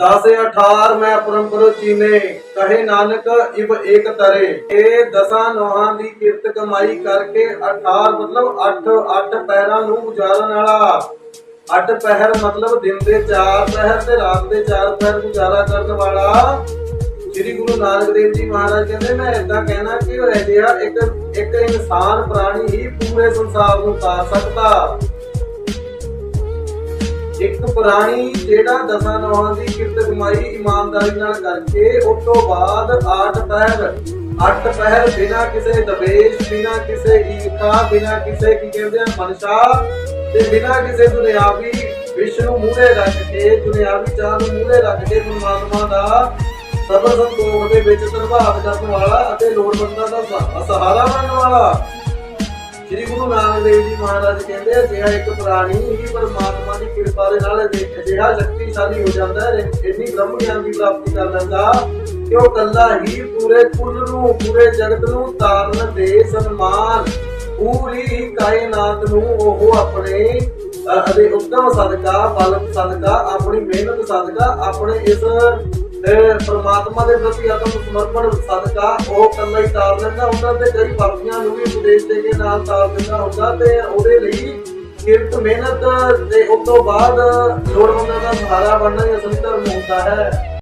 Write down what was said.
ਦਸ ਅਠਾਰ ਮੈਂ ਪਰੰਪਰੋ ਚੀਨੇ, ਕਹੇ ਨਾਨਕ ਇਬ ਏਕ ਤਰੇ। ਇਹ ਦਸਾਂ ਨੋਹਾਂ ਦੀ ਕਿਰਤ ਕਮਾਈ ਕਰਕੇ 18 ਮਤਲਬ 8 8 ਪੈਰਾਂ ਨੂੰ ਗੁਜ਼ਾਰਨ ਵਾਲਾ। ਅੱਠ ਪਹਿਰ ਮਤਲਬ ਦਿਨ ਦੇ 4 ਪਹਿਰ ਤੇ ਰਾਤ ਦੇ 4 ਪਹਿਰ ਗੁਜ਼ਾਰਾ ਕਰਨ ਵਾਲਾ। ਸ੍ਰੀ ਗੁਰੂ ਨਾਨਕ ਦੇਵ ਜੀ ਮਹਾਰਾਜ ਕਹਿੰਦੇ, ਮੈਂ ਇਦਾਂ ਕਹਿਣਾ ਕਿ ਉਹ ਅਜਿਹਾ ਇੱਕ ਇੱਕ ਇਨਸਾਨ ਪ੍ਰਾਣੀ ਹੀ ਪੂਰੇ ਸੰਸਾਰ ਨੂੰ ਤਾਰ ਸਕਦਾ। ਪੁਰਾਣੀ ਜਿਹੜਾ ਦਸਾਂ ਨੌਹਾਂ ਦੀ ਕਿਰਤ ਕਮਾਈ ਇਮਾਨਦਾਰੀ ਨਾਲ ਕਰਕੇ ਉਸ ਤੋਂ ਬਾਅਦ ਆਠ ਪਹਿਰ ਅੱਠ ਪਹਿਰ ਬਿਨਾ ਕਿਸੇ ਦਵੇਸ਼ ਬਿਨਾ ਕਿਸੇ ਈਰਖਾ, ਬਿਨਾ ਕਿਸੇ ਕੀ ਕਹਿੰਦੇ ਆ, ਮਨਸ਼ਾ ਤੇ ਬਿਨਾ ਕਿਸੇ ਦੁਨਿਆਵੀ ਵਿਸ਼ ਨੂੰ ਮੂਹਰੇ ਰੱਖ ਕੇ, ਦੁਨਿਆਵੀ ਚਾਹ ਨੂੰ ਮੂਹਰੇ ਰੱਖ ਕੇ ਪਰਮਾਤਮਾ ਦਾ ਸਬਰ ਸੰਤੋਖ ਦੇ ਵਿੱਚ ਧੰਨਵਾਦ ਕਰਨ ਵਾਲਾ ਅਤੇ ਲੋੜਵੰਦਾਂ ਦਾ ਸਹਾਰਾ ਬਣਨ ਵਾਲਾ। ਸ੍ਰੀ ਗੁਰੂ ਨਾਨਕ ਦੇਵ ਜੀ ਮਹਾਰਾਜ ਕਹਿੰਦੇ ਆ ਜਿਹੜਾ ਇੱਕ ਪ੍ਰਾਣੀ ਹੀ ਪਰਮਾਤਮਾ ਦੀ ਅਜਿਹਾ ਸ਼ਕਤੀਸ਼ਾਲੀ ਹੋ ਜਾਂਦਾ ਹੈ ਇੰਨੀ ਬ੍ਰਹਮ ਗਿਆਨ ਦੀ ਪ੍ਰਾਪਤੀ ਕਰ ਲੈਂਦਾ। ਕਿ ਉਹ ਕੱਲਾ ਹੀ ਪੂਰੇ ਕੁੱਲ ਨੂੰ ਪੂਰੇ ਜਗਤ ਨੂੰ ਤਾਰਨ ਦੇ ਸਨਮਾਨ ਪੂਰੀ ਕਾਇਨਾਤ ਨੂੰ ਉਹ ਆਪਣੇ ਅ, ਉਦਮ ਸਦਕਾ ਬਲ ਸਦਕਾ ਆਪਣੀ ਮਿਹਨਤ ਸਦਕਾ ਆਪਣੇ ਇਸ ਅ, ਪ੍ਰਮਾਤਮਾ ਦੇ ਪ੍ਰਤੀ ਆਤਮ ਸਮਰਪਣ ਸਦਕਾ ਉਹ ਕੱਲਾ ਹੀ ਤਾਰ ਲੈਂਦਾ ਹੁੰਦਾ ਤੇ ਕਈ ਬਾਕੀਆਂ ਨੂੰ ਵੀ ਉਪਦੇਸ਼ ਦੇ ਕੇ ਨਾਲ ਤਾਰ ਦਿੰਦਾ ਹੁੰਦਾ ਤੇ ਉਹਦੇ ਲਈ ਕਿਰਤ ਮਿਹਨਤ ਤੇ ਉਸ ਤੋਂ ਬਾਅਦ ਲੋੜਵੰਦਾਂ ਦਾ ਸਹਾਰਾ ਬਣਨਾ ਹੀ ਅਸਲੀ ਧਰਮ ਹੁੰਦਾ ਹੈ।